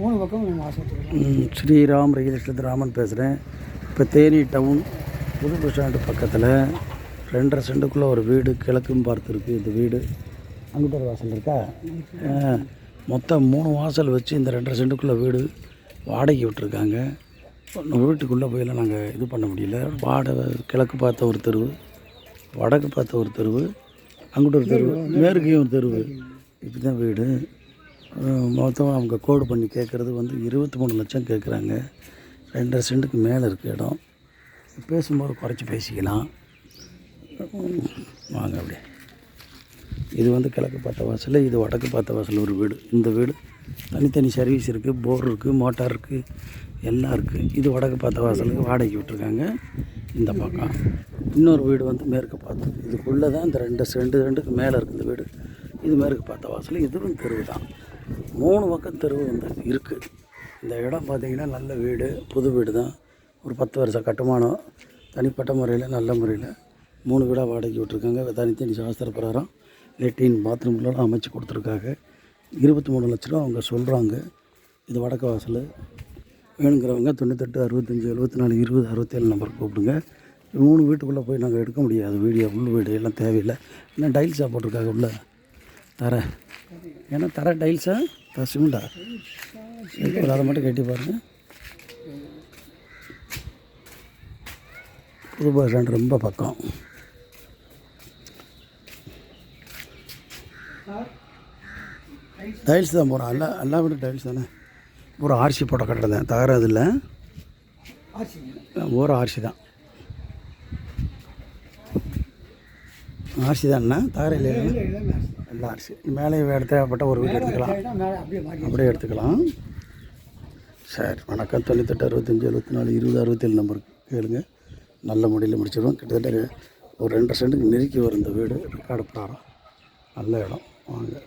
மூணு பக்கம் நம்ம ஆஸ்பத்திரி ஸ்ரீராம் ரியல் ராமன் பேசுகிறேன் இப்போ தேனி டவுன் புது பஸ் ஸ்டாண்டு பக்கத்தில் ரெண்டரை செண்டுக்குள்ளே ஒரு வீடு கிழக்கும் பார்த்துருக்கு இந்த வீடு. அங்கிட்ட ஒரு வாசல் இருக்கா? மொத்தம் மூணு வாசல் வச்சு இந்த ரெண்டரை செண்டுக்குள்ளே வீடு வாடகை விட்டுருக்காங்க. வீட்டுக்குள்ளே போயெல்லாம் நாங்கள் இது பண்ண முடியல. வாடகை கிழக்கு பார்த்த ஒரு தெருவு வடக்கு பார்த்த ஒரு தெருவு அங்கிட்ட ஒரு தெருவு மேற்கையும் ஒரு தெருவு. இப்படி தான் வீடு. மொத்தம் அவங்க கோடு பண்ணி கேட்குறது வந்து இருபத்தி மூணு லட்சம் கேட்குறாங்க ரெண்டரை சென்ட்டுக்கு மேலே இருக்குது இடம். பேசும்போது குறைச்சி பேசிக்கலாம். வாங்க அப்படியே. இது வந்து கிழக்கு பார்த்த வாசல் இது வடக்கு பார்த்த வாசல் ஒரு வீடு. இந்த வீடு தனித்தனி சர்வீஸ் இருக்குது போர் இருக்குது மோட்டார் இருக்குது எல்லாம் இருக்குது இது வடக்கு பார்த்த வாசலுக்கு வாடகைக்கு விட்டுருக்காங்க இந்த பக்கம். இன்னொரு வீடு வந்து மேற்கு பார்த்து. இதுக்குள்ளே தான் இந்த ரெண்டு ரெண்டு ரெண்டுக்கு மேலே இருக்குது இந்த வீடு. இது மேற்கு பார்த்த வாசல் இதுவும் தெருவு தான் மூணு பக்கம் தெருவு வந்து இருக்குது இந்த இடம் பார்த்திங்கன்னா நல்ல வீடு புது வீடு தான். ஒரு பத்து வருஷம் கட்டுமானம் தனிப்பட்ட முறையில் நல்ல முறையில் மூணு வீடாக வாடகைக்கு விட்டுருக்காங்க. தனித்தனி சாஸ்திர பிரகாரம் லெட்டின் பாத்ரூம்லாம் அமைச்சு கொடுத்துருக்காங்க. இருபத்தி மூணு லட்ச ரூபா அவங்க சொல்கிறாங்க இது வடக்கு வாசல். வேணுங்கிறவங்க தொண்ணூத்தெட்டு அறுபத்தஞ்சி எழுபத்தி நாலு இருபது அறுபத்தேழு நம்பர் கூப்பிடுங்க. மூணு வீட்டுக்குள்ளே போய் நாங்கள் எடுக்க முடியாது. வீடியோ உள் வீடு எல்லாம் தேவையில்லை. ஏன்னா டைல்ஸாக போட்டிருக்காங்க உள்ளே. தர. ஏன்னா தர டைல்ஸா த சிமெண்டா சரி அதை மட்டும் கட்டி பாருங்கள் புது பஸ் ஸ்டாண்ட் ரொம்ப பக்கம். டைல்ஸ் தான் போகிறோம் எல்லா எல்லா வீடும் டைல்ஸ் தானே? ஒரு ஆர்சி போட்ட கட்டடம் தான் தகராது இல்லை ஒரு ஆர்சி தான். ஆர்சி தானே தகரையில் இல்லை எல்லாம் ஆர்சி. மேலே தேவைப்பட்ட ஒரு வீடு எடுத்துக்கலாம். அப்படியே எடுத்துக்கலாம். சரி வணக்கம். தொண்ணூத்தெட்டு அறுபத்தஞ்சி எழுபத்தி நாலு இருபது அறுபத்தேழு நம்பர் கேளுங்க. நல்ல முறையில் முடிச்சிடுவோம். கிட்டத்தட்ட ஒரு ரெண்டரை சென்ட்டுக்கு நெருக்கி வரும் இந்த வீடு. ரெக்கார்டு பிரகாரம் நல்ல இடம். வாங்க.